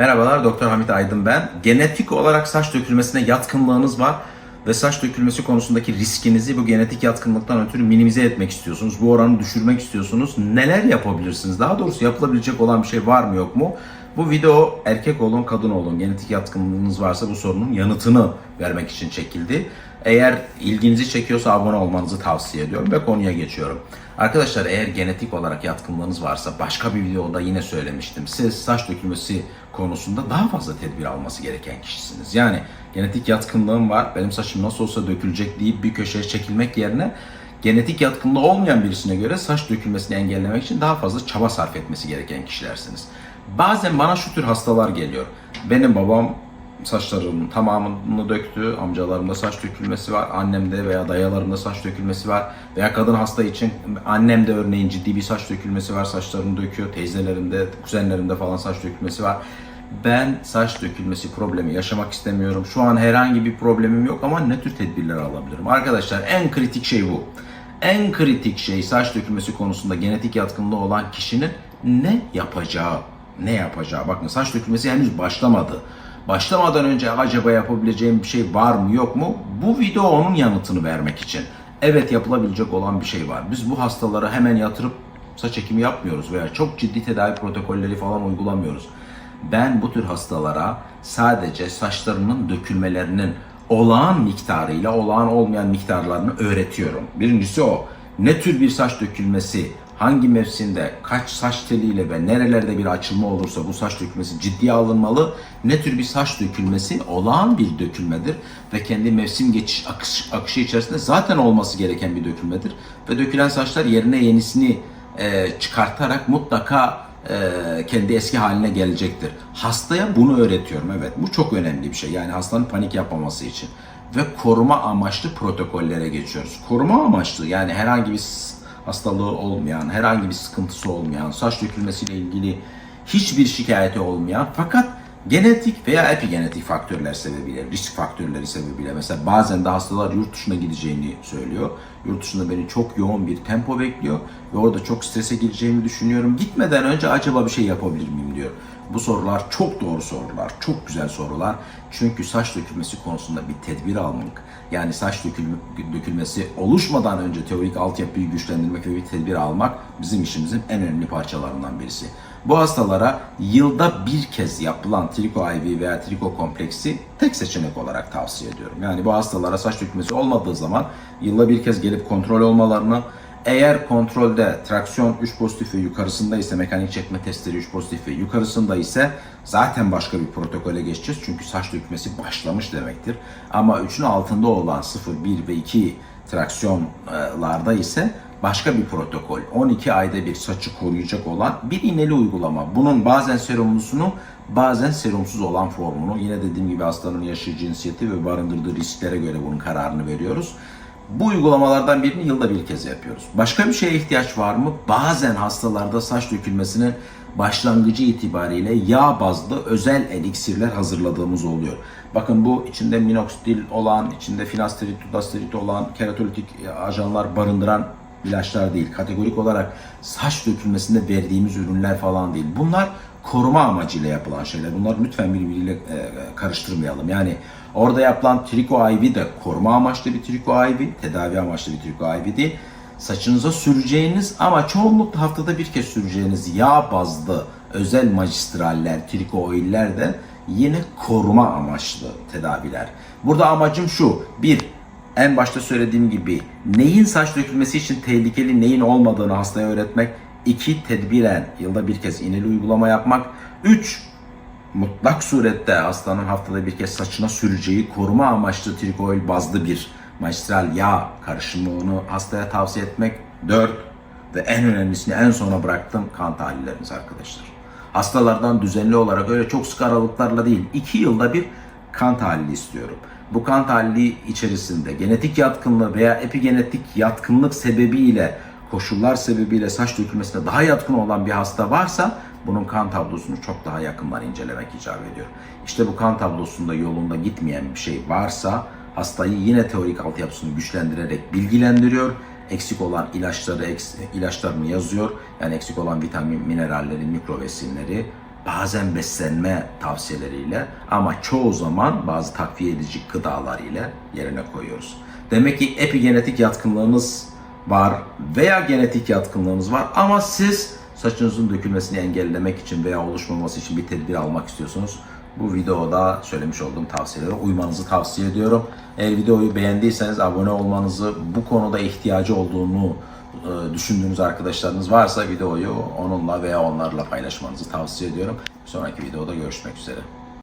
Merhabalar Doktor Hamit Aydın ben. Genetik olarak saç dökülmesine yatkınlığınız var ve saç dökülmesi konusundaki riskinizi bu genetik yatkınlıktan ötürü minimize etmek istiyorsunuz. Bu oranı düşürmek istiyorsunuz. Neler yapabilirsiniz? Daha doğrusu yapılabilecek olan bir şey var mı yok mu? Bu video erkek olun kadın olun genetik yatkınlığınız varsa bu sorunun yanıtını vermek için çekildi. Eğer ilginizi çekiyorsa abone olmanızı tavsiye ediyorum ve konuya geçiyorum. Arkadaşlar eğer genetik olarak yatkınlığınız varsa başka bir videoda yine söylemiştim. Siz saç dökülmesi konusunda daha fazla tedbir alması gereken kişisiniz. Yani genetik yatkınlığım var benim saçım nasıl olsa dökülecek deyip bir köşeye çekilmek yerine genetik yatkınlığı olmayan birisine göre saç dökülmesini engellemek için daha fazla çaba sarf etmesi gereken kişilersiniz. Bazen bana şu tür hastalar geliyor. Benim babam saçlarımın tamamını döktü. Amcalarımda saç dökülmesi var. Annemde veya dayılarımda saç dökülmesi var. Veya kadın hasta için annemde örneğin ciddi bir saç dökülmesi var. Saçlarını döküyor. Teyzelerimde, kuzenlerimde falan saç dökülmesi var. Ben saç dökülmesi problemi yaşamak istemiyorum. Şu an herhangi bir problemim yok ama ne tür tedbirler alabilirim? Arkadaşlar en kritik şey bu. En kritik şey saç dökülmesi konusunda genetik yatkınlığı olan kişinin ne yapacağı. Ne yapacağı. Bakın saç dökülmesi henüz başlamadı. Başlamadan önce acaba yapabileceğim bir şey var mı yok mu? Bu video onun yanıtını vermek için. Evet yapılabilecek olan bir şey var. Biz bu hastaları hemen yatırıp saç ekimi yapmıyoruz veya çok ciddi tedavi protokolleri falan uygulamıyoruz. Ben bu tür hastalara sadece saçlarının dökülmelerinin olağan miktarıyla olağan olmayan miktarlarını öğretiyorum. Birincisi o. Ne tür bir saç dökülmesi, hangi mevsimde, kaç saç teliyle ve nerelerde bir açılma olursa bu saç dökülmesi ciddiye alınmalı. Ne tür bir saç dökülmesi olağan bir dökülmedir ve kendi mevsim geçiş akış, akışı içerisinde zaten olması gereken bir dökülmedir. Ve dökülen saçlar yerine yenisini e, çıkartarak mutlaka e, kendi eski haline gelecektir. Hastaya bunu öğretiyorum evet bu çok önemli bir şey yani hastanın panik yapmaması için ve koruma amaçlı protokollere geçiyoruz. Koruma amaçlı yani herhangi bir hastalığı olmayan, herhangi bir sıkıntısı olmayan, saç dökülmesiyle ilgili hiçbir şikayeti olmayan fakat genetik veya epigenetik faktörler sebebiyle, risk faktörleri sebebiyle mesela bazen de hastalar yurt dışına gideceğini söylüyor. Yurt dışında beni çok yoğun bir tempo bekliyor ve orada çok strese gireceğimi düşünüyorum. Gitmeden önce acaba bir şey yapabilir miyim diyor. Bu sorular çok doğru sorular, çok güzel sorular. Çünkü saç dökülmesi konusunda bir tedbir almak, yani saç dökülme, dökülmesi oluşmadan önce teorik altyapıyı güçlendirmek ve bir tedbir almak bizim işimizin en önemli parçalarından birisi. Bu hastalara yılda bir kez yapılan triko IV veya triko kompleksi tek seçenek olarak tavsiye ediyorum. Yani bu hastalara saç dökülmesi olmadığı zaman yılda bir kez gelip kontrol olmalarını, eğer kontrolde traksiyon 3 pozitif ve yukarısında ise mekanik çekme testleri 3 pozitif ve yukarısında ise zaten başka bir protokole geçeceğiz. Çünkü saç dökmesi başlamış demektir. Ama 3'ün altında olan 0, 1 ve 2 traksiyonlarda ise başka bir protokol. 12 ayda bir saçı koruyacak olan bir iğneli uygulama. Bunun bazen serumlusunu bazen serumsuz olan formunu yine dediğim gibi hastanın yaşı, cinsiyeti ve barındırdığı risklere göre bunun kararını veriyoruz. Bu uygulamalardan birini yılda bir kez yapıyoruz. Başka bir şeye ihtiyaç var mı? Bazen hastalarda saç dökülmesinin başlangıcı itibariyle yağ bazlı özel eliksirler hazırladığımız oluyor. Bakın bu içinde minoxidil olan, içinde finasterit, dudasterit olan, keratolitik ajanlar barındıran ilaçlar değil. Kategorik olarak saç dökülmesinde verdiğimiz ürünler falan değil. Bunlar koruma amacıyla yapılan şeyler. Bunları lütfen birbiriyle e, karıştırmayalım. Yani orada yapılan triko IV de koruma amaçlı bir triko IV, tedavi amaçlı bir triko IV değil. Saçınıza süreceğiniz ama çoğunlukla haftada bir kez süreceğiniz yağ bazlı özel magistraller, triko oiller de yine koruma amaçlı tedaviler. Burada amacım şu. Bir, en başta söylediğim gibi neyin saç dökülmesi için tehlikeli, neyin olmadığını hastaya öğretmek. İki, tedbiren yılda bir kez iğneli uygulama yapmak. Üç, mutlak surette hastanın haftada bir kez saçına süreceği koruma amaçlı trikoil bazlı bir magistral yağ karışımını hastaya tavsiye etmek. Dört, ve en önemlisini en sona bıraktım kan tahlilleriniz arkadaşlar. Hastalardan düzenli olarak öyle çok sık aralıklarla değil, iki yılda bir kan tahlili istiyorum. Bu kan tahlili içerisinde genetik yatkınlığı veya epigenetik yatkınlık sebebiyle, koşullar sebebiyle saç dökülmesine daha yatkın olan bir hasta varsa bunun kan tablosunu çok daha yakından incelemek icap ediyor. İşte bu kan tablosunda yolunda gitmeyen bir şey varsa hastayı yine teorik altyapısını güçlendirerek bilgilendiriyor. Eksik olan ilaçları, ilaçlarını yazıyor. Yani eksik olan vitamin, mineralleri, mikro besinleri bazen beslenme tavsiyeleriyle ama çoğu zaman bazı takviye edici gıdalar ile yerine koyuyoruz. Demek ki epigenetik yatkınlığınız var veya genetik yatkınlığınız var ama siz saçınızın dökülmesini engellemek için veya oluşmaması için bir tedbir almak istiyorsunuz. Bu videoda söylemiş olduğum tavsiyelere uymanızı tavsiye ediyorum. Eğer videoyu beğendiyseniz abone olmanızı, bu konuda ihtiyacı olduğunu düşündüğünüz arkadaşlarınız varsa videoyu onunla veya onlarla paylaşmanızı tavsiye ediyorum. Bir sonraki videoda görüşmek üzere.